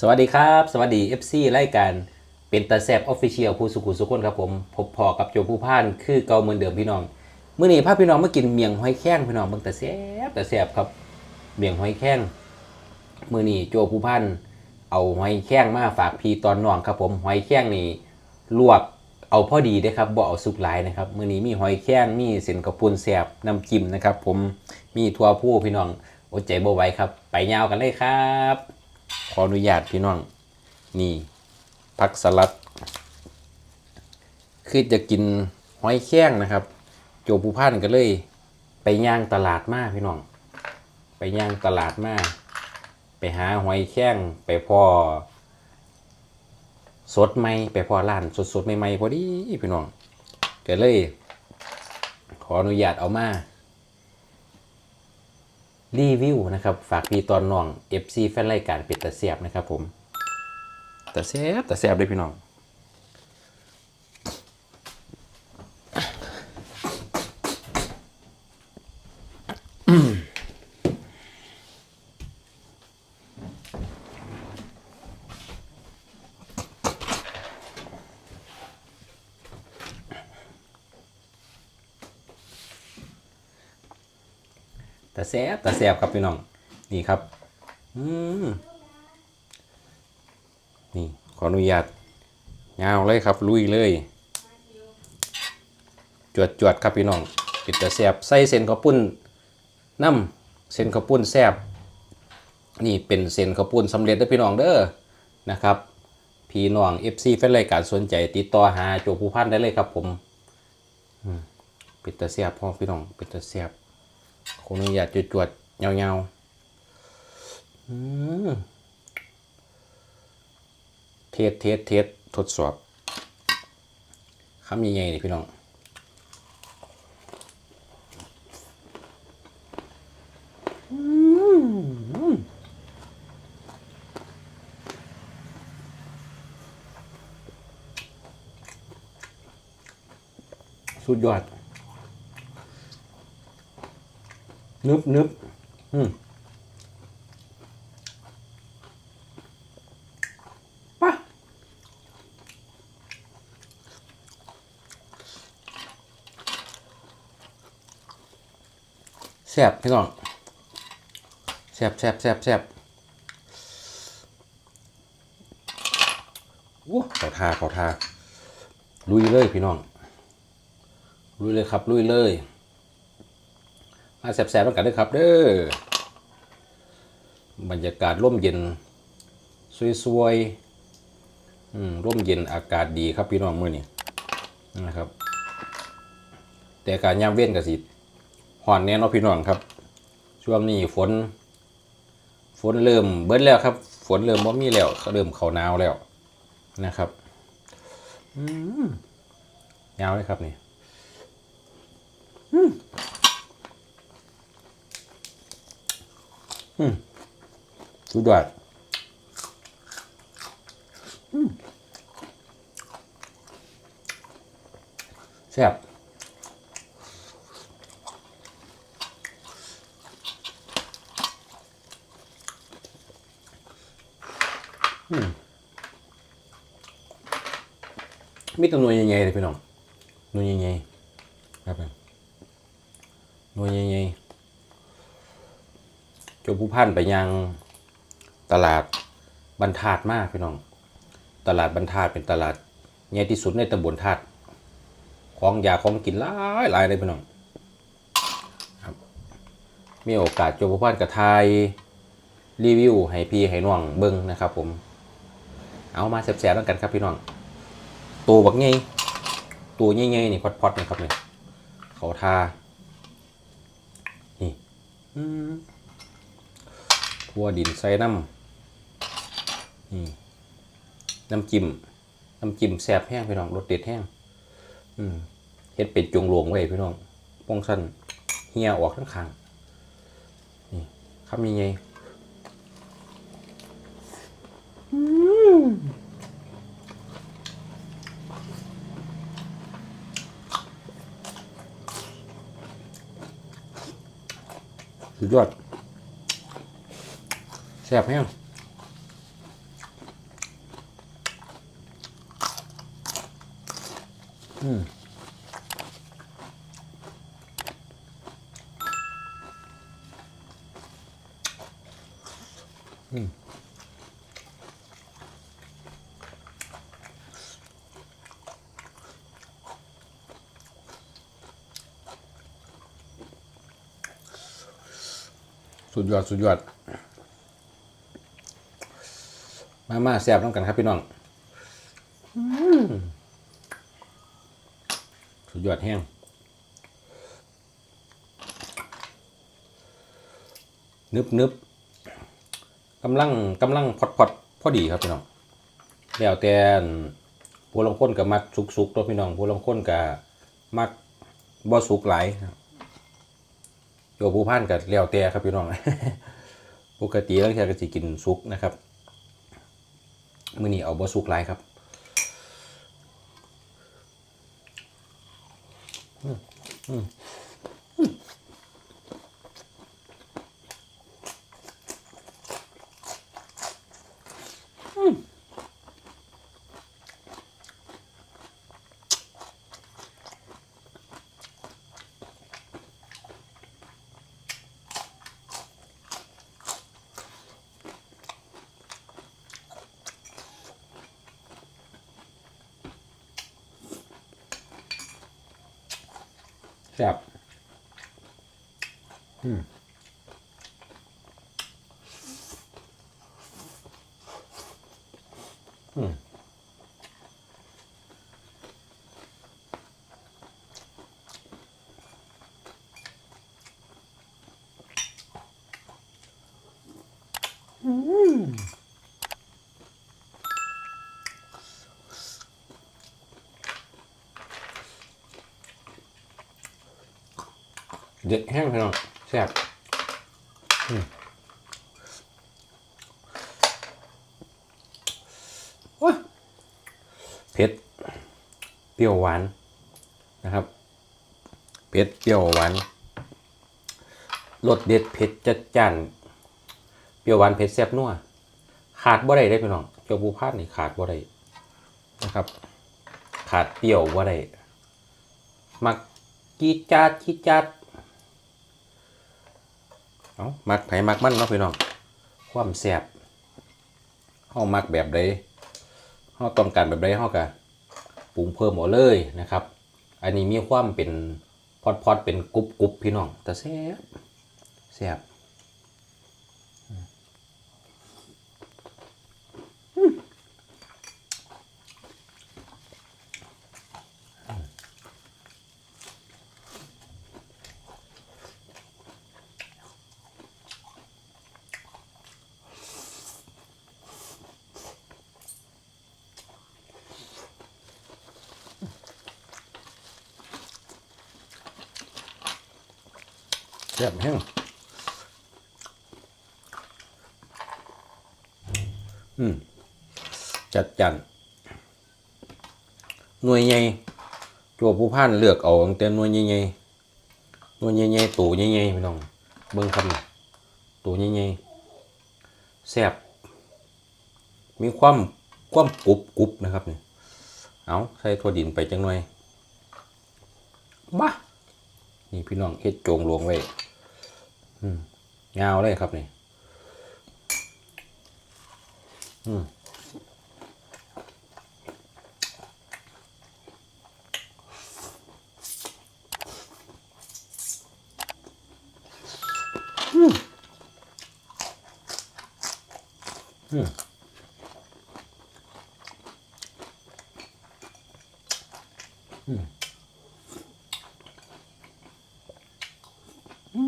สวัสดีครับ สวัสดี FC รายการเป็นตาแซบออฟฟิเชียลผู้สุขุสุขคนครับผมพบพอกับโจผู้พานคือเก่าเหมือนเดิมพี่น้องเมื้อนี้พาพี่น้องมากินเมียงหอยแข้งพี่น้องเบิ่งตาแซบตาแซบครับเมียงหอยแข้งเมื้อนี้โจผู้พานเอาหอยแข้งมาฝากพี่ตอนน้องครับผมหอยแข้งนี่ลวกเอาพอดีเด้อครับบ่เอาสุกหลายนะครับเมื้อนี้มีหอยแข้งมีเส้นกระปุนแซบน้ำจิ้มนะครับ ผมมีทั่วผู้พี่น้องอดใจบ่ไหวครับ ไปยาวกันเลยครับ ขออนุญาตพี่น้อง นี่ผักสลัด คือจะกินหอยแข้งนะครับ โจผู้พันก็เลย ไปย่างตลาดมาพี่น้อง ไปย่างตลาดมาไปหาหอยแข้งไปพอสดใหม่ไปพอร้านสดสดใหม่ๆพอดีพี่น้องก็เลย ขออนุญาตเอามา รีวิวนะครับฝากพี่ตอนน้อง FC แฟนรายการเป็ดตะเสียบนะครับผมตะเสียบตะเสียบเลยพี่น้อง ตะแซบตะแซบครับพี่น้อง นี่ครับ อืมนี่ขออนุญาตยาวเลยครับลุยเลย จวดจวดครับพี่น้องปิดตะแซบใส่เส้นข้าวปุ้นน้ำเส้นข้าวปุ้นแซบนี่เป็นเส้นข้าวปุ้นสำเร็จได้อพี่น้องเด้อนะครับพี่น้อง FC แฟนรายการสนใจติดต่อหาโจผู้พันได้เลยครับผมปิดตะแซบพ่อพี่น้องปิดตะแซบ ขออนุญาตจวดเงาๆอืมเทสเทสเทสทดสอบคำยังไงนี่พี่น้องสุดยอด นึบนึบอืมปะแซ่บพี่น้องแซ่บแซ่บแซ่บแซ่บโอ้ขอทาขอทาลุยเลยพี่น้องลุยเลยครับลุยเลย มาแสบๆกันด้วยครับ เด้อบรรยากาศร่มเย็นสวยๆอืมร่มเย็นอากาศดีครับพี่น้องมื้อนี้นะครับ แต่การยามเว้นกับสิห่อนแน่นอนพี่น้องครับ ช่วงนี้ฝน ฝนเริ่มเบิดแล้วครับ ฝนเริ่มบ่มีแล้วก็เริ่มเขาหนาวแล้วนะครับอืมยาวเลยครับนี่ สุดยอดอืมแซ่บอืมมีแตัวหน่วยใหญ่ๆเลยพี่น้องหน่วยใหญ่ๆครับหน่วยใหญ่ๆโจผู้พันไปยัง ตลาดบรรทัดมากพี่น้อง ตลาดบรรทัดเป็นตลาดใหญ่ที่สุดในตำบลทัดของยาของกินหลายหลายเลยพี่น้องครับมีโอกาสโจผู้พันกับไทยรีวิวให้พี่ให้น้องเบิ้งนะครับ ผม เอามาแซ่บๆแล้วกันครับพี่น้องตัวบักใหญ่ตัวใหญ่ๆนี่พอดๆนะครับเนี่ยเขาทานี่ทั่วดินใส่น้ำ น้ำจิ้มน้ำจิ้มแซ่บแห้งพี่น้องรสเด็ดแห้งเฮ็ดเป็ดจงหลวงไว้พี่น้องป้องสั้นเฮียออกทั้งคางนี่คำยังไงสุดยอดแซ่บแห้ง อืมอืมสุดยอด สุดยอด มามาแซ่บน้ำกันครับพี่น้อง สุด ยอดแห้งนึบนึบกำลังกำลังพอดพอดพอดีครับพี่น้องแล้วแต่ผู้ลงคนกับมักสุกสุกๆตัวพี่น้องผู้ลงคนกับมักบ่สุกไหลโยผู้พันกับแล้วแต่ครับพี่น้องปกติแล้วแค่ก็สิกินสุกนะครับมื้อนี้เอาบ่สุกไหลครับ แจับอืม เด็ดแห้งพี่น้องแซ่บอืมว้าเผ็ด เปรี้ยวหวานนะครับเผ็ดเปรี้ยวหวานรสเด็ดเผ็ดจัดจ้านเปรี้ยวหวานเผ็ดแซ่บนัวขาดบ่ได้ได้พี่น้องเจ้าบูพาดนี่ขาดบ่ได้นะครับ ขาดเปรี้ยวบ่ได้มักจีจาดจีจาด เอามักไผมักมันเนาะพี่น้อง ความแซ่บเฮามักแบบใดห้องต้องการแบบใดห้องกะปรุงเพิ่มเอาเลยนะครับ อันนี้มีความเป็นพอดพอดเป็นกรุบกรุบพี่น้องแต่แสบแสบ แซ่บแห้งอืมจัดจันหน่วยใหญ่จัวผู้พันเลือกเอาตั้งแต่หน่วยใหญ่ๆหน่วยใหญ่ๆตูใหญ่ๆพี่น้องเบิ่งครับนี่ตูใหญ่ๆแซ่บมีความความกรุบกรุบนะครับเนี่ยเอาใส่ถั่วดินไปจังหน่อยบ้า นี่พี่น้องเฮ็ดโจงหลวงไว้อืมยาวเลยครับนี่อืมอืม หว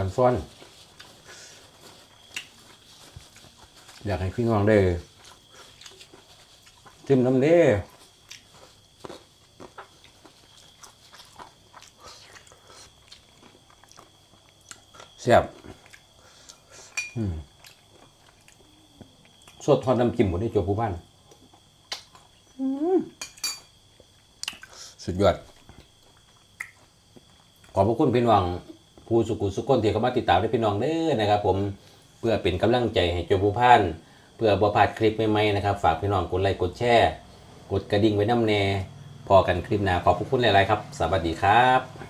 านซ้อน อยากให้พี่น้องได้จิ้มน้ำเด้แซ่บอืมสดทอดน้ำจิ้มหมดในโจผู้บ้านอืมสุ ดยอด ขอบพระคุณพี่น้องผู้สุขุสุขคนที่เข้ามาติดตามด้วยพี่น้องเด้อนะครับ ผมเพื่อเป็นกำลังใจให้โจผู้พันเพื่อบ่พลาดคลิปใหม่ๆนะครับ ฝากพี่น้องกดไลค์กดแชร์ กดกระดิ่งไว้น้ำแน่พอกันคลิปหน้าขอบพระคุณหลายๆครับ สวัสดีครับ